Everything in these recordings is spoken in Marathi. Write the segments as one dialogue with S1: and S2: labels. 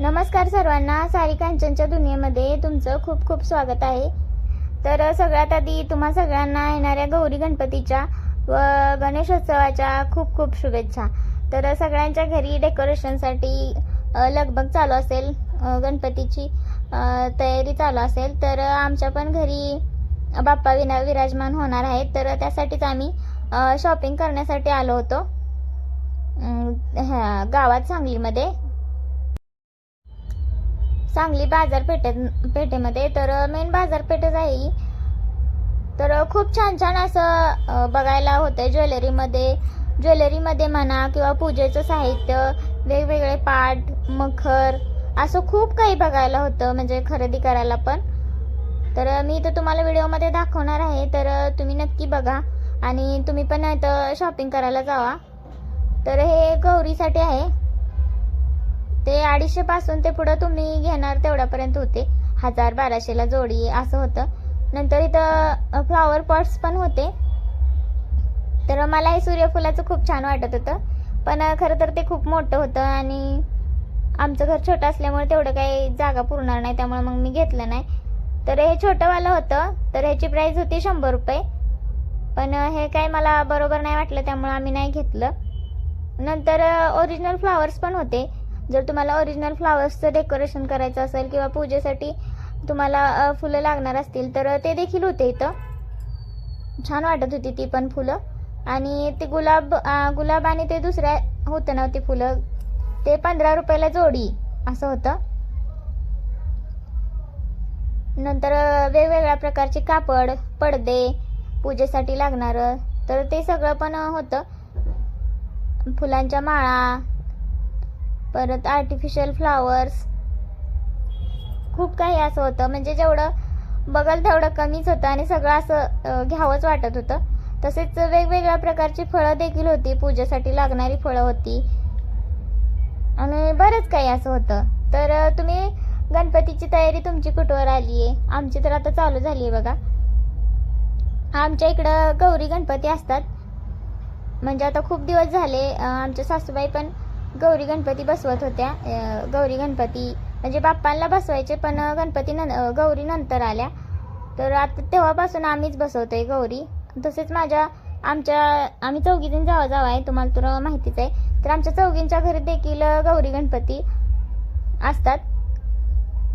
S1: नमस्कार सर्वांना सारी कांचनच्या दुनियेमध्ये तुमचं खूप खूप स्वागत आहे. तर सगळ्यात आधी तुम्हा सगळ्यांना येणाऱ्या गौरी गणपतीच्या व गणेशोत्सवाच्या खूप खूप शुभेच्छा. तर सगळ्यांच्या घरी डेकोरेशनसाठी लगबग चालू असेल गणपतीची तयारी चालू असेल तर आमच्या पण घरी बाप्पा विना विराजमान होणार आहेत. तर त्यासाठीच आम्ही शॉपिंग करण्यासाठी आलो होतो. ह्या गावात सांगलीमध्ये. सांगली बाजारपेठेत पेठेमध्ये. तर मेन बाजारपेठच आहे ही. तर खूप छान छान असं बघायला होतं ज्वेलरीमध्ये. ज्वेलरीमध्ये म्हणा किंवा पूजेचं साहित्य वेगवेगळे पाट मखर असं खूप काही बघायला होतं म्हणजे खरेदी करायला पण. तर मी इथं तुम्हाला व्हिडिओमध्ये दाखवणार आहे. तर तुम्ही नक्की बघा. आणि तुम्ही पण इथं शॉपिंग करायला जावा. तर हे गौरीसाठी आहे. ते अडीचशे पासून ते पुढं तुम्ही घेणार तेवढ्यापर्यंत होते. हजार बाराशेला जोडी असं होतं. नंतर इथं फ्लॉवर पॉट्स पण होते. तर मला हे सूर्यफुलाचं खूप छान वाटत होतं. पण खरं तर ते खूप मोठं होतं आणि आमचं घर छोटं असल्यामुळे तेवढं काही जागा पुरणार नाही. त्यामुळे मग मी घेतलं नाही. तर हे छोटंवालं होतं. तर ह्याची प्राईस होती शंभर रुपये. पण हे काय मला बरोबर नाही वाटलं त्यामुळे आम्ही नाही घेतलं. नंतर ओरिजिनल फ्लावर्स पण होते. जर तुम्हाला ओरिजिनल फ्लावर्सचं डेकोरेशन करायचं असेल किंवा पूजेसाठी तुम्हाला फुलं लागणार असतील तर ते देखील होते इथं. छान वाटत होती ती पण फुलं. आणि ते गुलाब गुलाब आणि ते दुसऱ्या होतं ना ती फुलं. ते पंधरा रुपयाला जोडी असं होतं. नंतर वेगवेगळ्या प्रकारचे कापड पडदे पूजेसाठी लागणारं. तर ते सगळं पण होतं. फुलांच्या माळा परत आर्टिफिशियल फ्लावर्स खूप काही असं होतं. म्हणजे जेवढं बघल तेवढं कमीच होतं आणि सगळं असं घ्यावंच वाटत होतं. तसेच वेगवेगळ्या प्रकारची फळं देखील होती. पूजेसाठी लागणारी फळं होती. आणि बरंच काही असं होतं. तर तुम्ही गणपतीची तयारी तुमची कुठवर आली आहे? आमची तर आता चालू झाली आहे बघा. आमच्या इकडं गौरी गणपती असतात. म्हणजे आता खूप दिवस झाले आमच्या सासूबाई पण गौरी गणपती बसवत होत्या. गौरी गणपती म्हणजे बाप्पांना बसवायचे पण गणपती नं गौरी नंतर आल्या. तर आता तेव्हापासून आम्हीच बसवतोय गौरी. तसेच माझ्या आमच्या आम्ही चौघीजण जावा जावा आहे तुम्हाला तुला माहितीच आहे. तर आमच्या चौघींच्या घरी देखील गौरी गणपती असतात.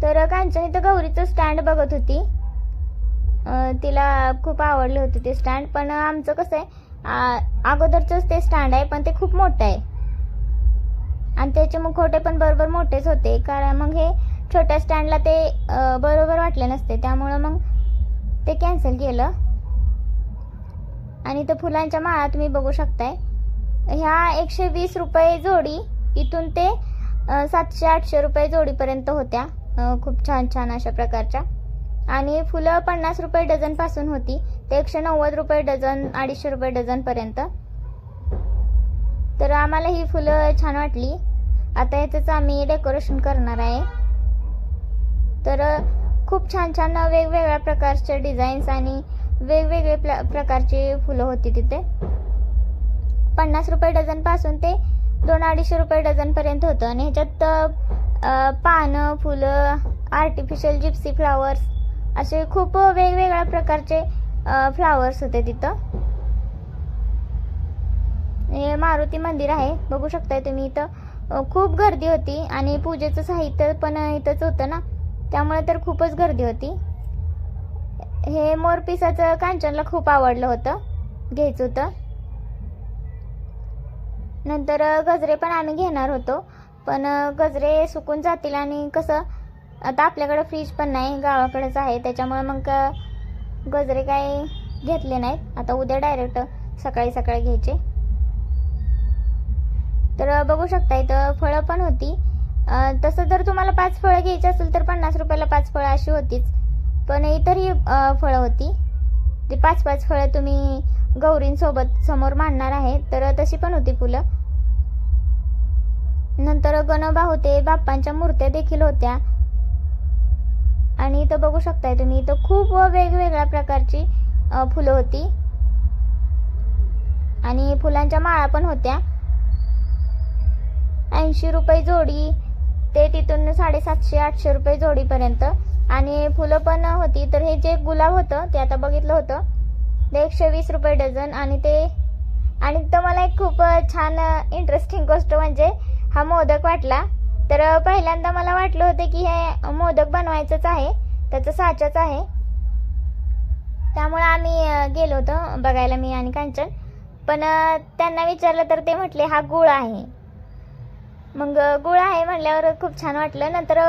S1: तर कांचन इथं गौरीचं स्टँड बघत होती. तिला खूप आवडलं होतं ते स्टँड पण आमचं कसं आहे अगोदरचंच ते स्टँड आहे पण ते खूप मोठं आहे. आणि त्याचे मुखवटे पण बरोबर मोठेच होते. कारण मग हे छोट्या स्टँडला ते बरोबर वाटले नसते. त्यामुळं मग ते कॅन्सल केलं. आणि तर फुलांच्या माळा तुम्ही बघू शकताय. ह्या एकशे वीस रुपये जोडी इथून ते सातशे आठशे रुपये जोडीपर्यंत होत्या. खूप छान छान अशा प्रकारच्या. आणि फुलं पन्नास रुपये डझनपासून होती. ते एकशे नव्वद रुपये डझन अडीचशे रुपये डझनपर्यंत. तर आम्हाला ही फुलं छान वाटली. आता याचंच आम्ही डेकोरेशन करणार आहे. तर खूप छान छान वेगवेगळ्या प्रकारचे डिझाईन्स आणि वेगवेगळे प्र प्रकारची फुलं होती तिथे. पन्नास रुपये डझनपासून ते दोन अडीचशे रुपये डझनपर्यंत होतं. आणि ह्याच्यात पानं फुलं आर्टिफिशियल जिप्सी फ्लावर्स असे खूप वेगवेगळ्या प्रकारचे फ्लावर्स होते तिथं. हे मारुती मंदिर आहे. बघू शकताय तुम्ही इथं. खूप गर्दी होती आणि पूजेचं साहित्य पण इथंच होतं ना. त्यामुळे तर खूपच गर्दी होती. हे मोरपिसाचं कांचनला खूप आवडलं होतं. घ्यायचं होतं. नंतर गजरे पण आम्ही घेणार होतो. पण गजरे सुकून जातील आणि कसं आता आपल्याकडं फ्रीज पण नाही गावाकडेच आहे. त्याच्यामुळे मग गजरे काही घेतले नाहीत. आता उद्या डायरेक्ट सकाळी सकाळी घ्यायचे. तर बघू शकता इथं फळं पण होती. तसं जर तुम्हाला पाच फळं घ्यायची असेल तर पन्नास रुपयाला पाच फळं अशी होतीच. पण इतरही फळं होती. ते पाच पाच फळं तुम्ही गौरींसोबत समोर मांडणार आहे. तर तशी पण होती फुलं. नंतर गणोबा होते बाप्पांच्या मूर्त्या देखील होत्या. आणि इथं बघू शकताय तुम्ही इथं खूप वेगवेगळ्या प्रकारची फुलं होती. आणि फुलांच्या माळा पण होत्या. ऐंशी रुपये जोडी ते तिथून साडेसातशे आठशे रुपये जोडीपर्यंत. आणि फुलं पण होती तर हे जे गुलाब होतं ते आता बघितलं होतं. ते एकशे वीस रुपये डझन आणि ते आणि तर मला एक खूप छान इंटरेस्टिंग गोष्ट म्हणजे हा मोदक वाटला. तर पहिल्यांदा मला वाटलं होतं की हे मोदक बनवायचंच आहे त्याचं साचाच आहे. त्यामुळे आम्ही गेलो होतो बघायला मी आणि कांचन. पण त्यांना विचारलं तर ते म्हटले हा गुळ आहे. मग गुळ आहे म्हणल्यावर खूप छान वाटलं. नंतर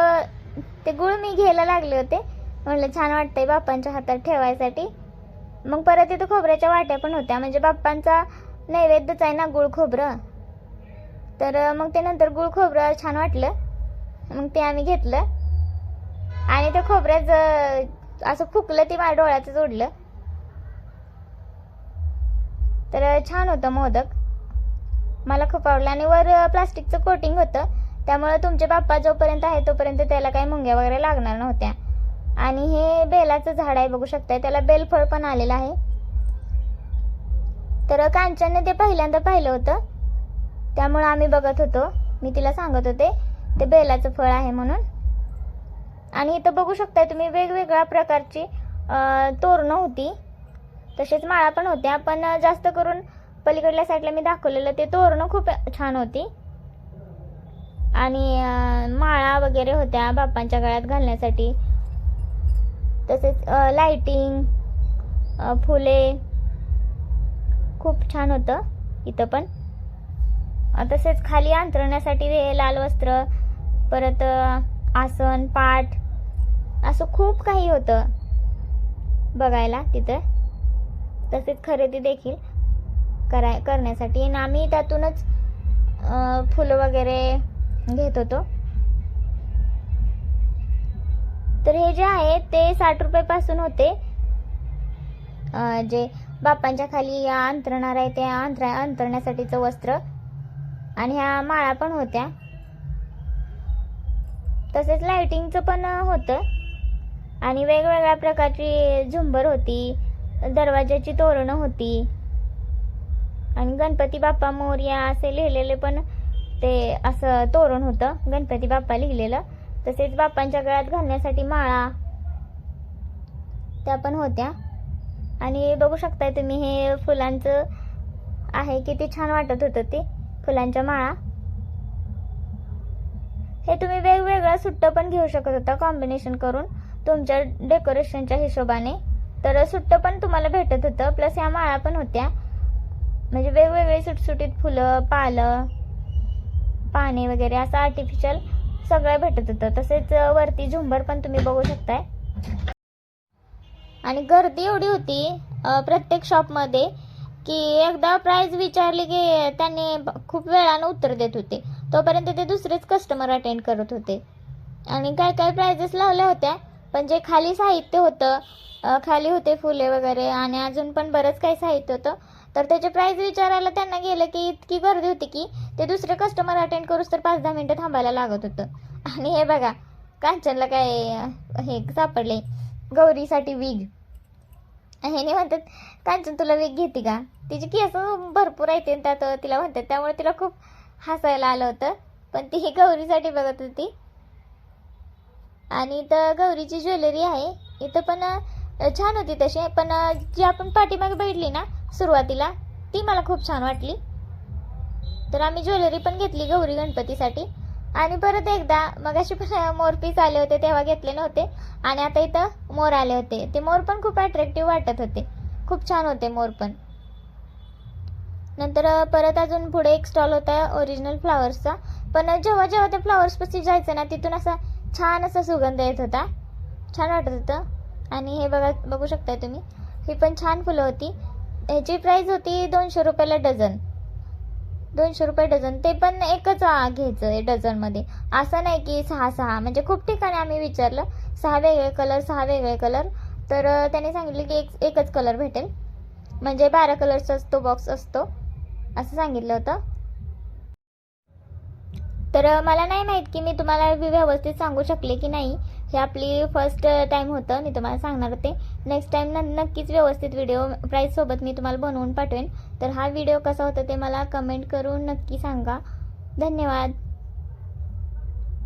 S1: ते गुळ मी घ्यायला लागले होते. म्हणलं छान वाटतंय बाप्पांच्या हातात ठेवायसाठी. मग परत इथं खोबऱ्याच्या वाट्या पण होत्या. म्हणजे बाप्पांचा नैवेद्यच आहे ना गुळ खोबरं. तर मग ते नंतर गुळ खोबरं छान वाटलं. मग ते आम्ही घेतलं. आणि त्या खोबऱ्याच असं फुकलं ते माझ्या डोळ्याचं जोडलं. तर छान होतं मोदक. मला खूप आवडला आणि वर प्लास्टिकचं कोटिंग होतं. त्यामुळं तुमचे बाप्पा जोपर्यंत आहे तोपर्यंत त्याला काही मुंग्या वगैरे लागणार नव्हत्या. आणि हे बेलाचं झाड आहे बघू शकताय. त्याला बेलफळ पण आलेलं आहे. तर कांचनने ते पहिल्यांदा पाहिलं होतं. त्यामुळं आम्ही बघत होतो. मी तिला सांगत होते ते बेलाचं फळ आहे म्हणून. आणि इथं बघू शकताय तुम्ही वेगवेगळ्या प्रकारची तोरणं होती. तसेच माळा पण होत्या पण जास्त करून पलीकडल्या साईडला मी दाखवलेलं ते तोरणं खूप छान होती. आणि माळा वगैरे होत्या बाप्पांच्या गळ्यात घालण्यासाठी. तसेच लाइटिंग फुले. खूप छान होतं इथं पण. तसेच खाली अंतरण्यासाठी हे लाल वस्त्र परत आसन पाठ असं खूप काही होतं बघायला तिथं. तसेच खरेदी देखील. कराय करण्यासाठी. आणि आम्ही त्यातूनच फुलं वगैरे घेत होतो. तर हे जे आहे ते साठ रुपयेपासून होते. जे बापांच्या खाली या अंतरणार आहे त्या अंतरा अंतरण्यासाठीचं वस्त्र. आणि ह्या माळा पण होत्या. तसेच लाईटिंगचं पण होतं. आणि वेगवेगळ्या प्रकारची झुंबर होती. दरवाज्याची तोरणं होती. आणि गणपती बाप्पा मोर्या असे लिहिलेले पण ते असं तोरण होतं गणपती बाप्पा लिहिलेलं. तसेच बाप्पांच्या गळ्यात घालण्यासाठी माळा त्या पण होत्या. आणि बघू शकताय तुम्ही हे फुलांचं आहे किती छान वाटत होतं ते फुलांच्या माळा. हे तुम्ही वेगवेगळं सुट्ट पण घेऊ शकत होता कॉम्बिनेशन करून तुमच्या डेकोरेशनच्या हिशोबाने. तर सुट्ट पण तुम्हाला भेटत होतं प्लस ह्या माळा पण होत्या. म्हणजे वेगवेगळे सुटसुटीत फुलं पालं पाने वगैरे असं आर्टिफिशियल सगळं भेटत होतं. तसेच वरती झुंबर पण तुम्ही बघू शकताय. आणि गर्दी एवढी होती प्रत्येक शॉपमध्ये की एकदा प्राइस विचारली की त्यांनी खूप वेळानं उत्तर देत होते. तोपर्यंत ते दुसरेच कस्टमर अटेंड करत होते. आणि काय काय प्राइजेस लावल्या होत्या पण जे खाली साहित्य होतं खाली होते फुले वगैरे आणि अजून पण बरंच काही साहित्य होतं तर त्याचे प्राईज विचारायला त्यांना गेलं की इतकी गर्दी होती की ते दुसरे कस्टमर अटेंड करूच तर पाच दहा मिनटं थांबायला लागत होतं. आणि हे बघा कांचनला काय हे सापडले. गौरीसाठी विग ह्याने म्हणतात कांचन तुला विग घेते का? तिची केस भरपूर आहेत त्यात तिला म्हणतात त्यामुळे तिला खूप हसायला आलं होतं. पण ती ही गौरीसाठी बघत होती. आणि इथं गौरीची ज्वेलरी आहे. इथं पण छान होती तशी. पण जी आपण पाठीमागे बैठली ना सुरुवातीला ती मला खूप छान वाटली. तर आम्ही ज्वेलरी पण घेतली गौरी गणपतीसाठी. आणि परत एकदा मगाशी पण मोरपीस आले होते तेव्हा घेतले नव्हते. आणि आता इथं मोर आले होते. ते मोर पण खूप अट्रॅक्टिव्ह वाटत होते. खूप छान होते मोर पण. नंतर परत अजून पुढे एक स्टॉल होता ओरिजिनल फ्लावर्सचा पण जेव्हा जेव्हा ते फ्लावर्सपाशी जायचं ना तिथून असा छान असा सुगंध येत होता. छान वाटत होतं. आणि हे बघा बघू शकताय तुम्ही. ही पण छान फुलं होती. ह्याची प्राईज होती दोनशे रुपयाला डझन. दोनशे रुपये डझन. ते पण एकच घ्यायचं आहे डझनमध्ये. असं नाही की सहा सहा. म्हणजे खूप ठिकाणी आम्ही विचारलं सहा वेगळे कलर सहा वेगळे कलर तर त्याने सांगितलं की एक एकच कलर भेटेल. म्हणजे बारा कलरचाच तो बॉक्स असतो. असं सांगितलं होतं. तर मला नाही माहीत की मी तुम्हाला व्यवस्थित सांगू शकले की नाही. हे आपली फर्स्ट टाईम होतं. मी तुम्हाला सांगणार होते. नेक्स्ट टाईम न नक्कीच व्यवस्थित व्हिडिओ प्राईजसोबत मी तुम्हाला बनवून पाठवेन. तर हा व्हिडिओ कसा होता ते मला कमेंट करून नक्की सांगा. धन्यवाद.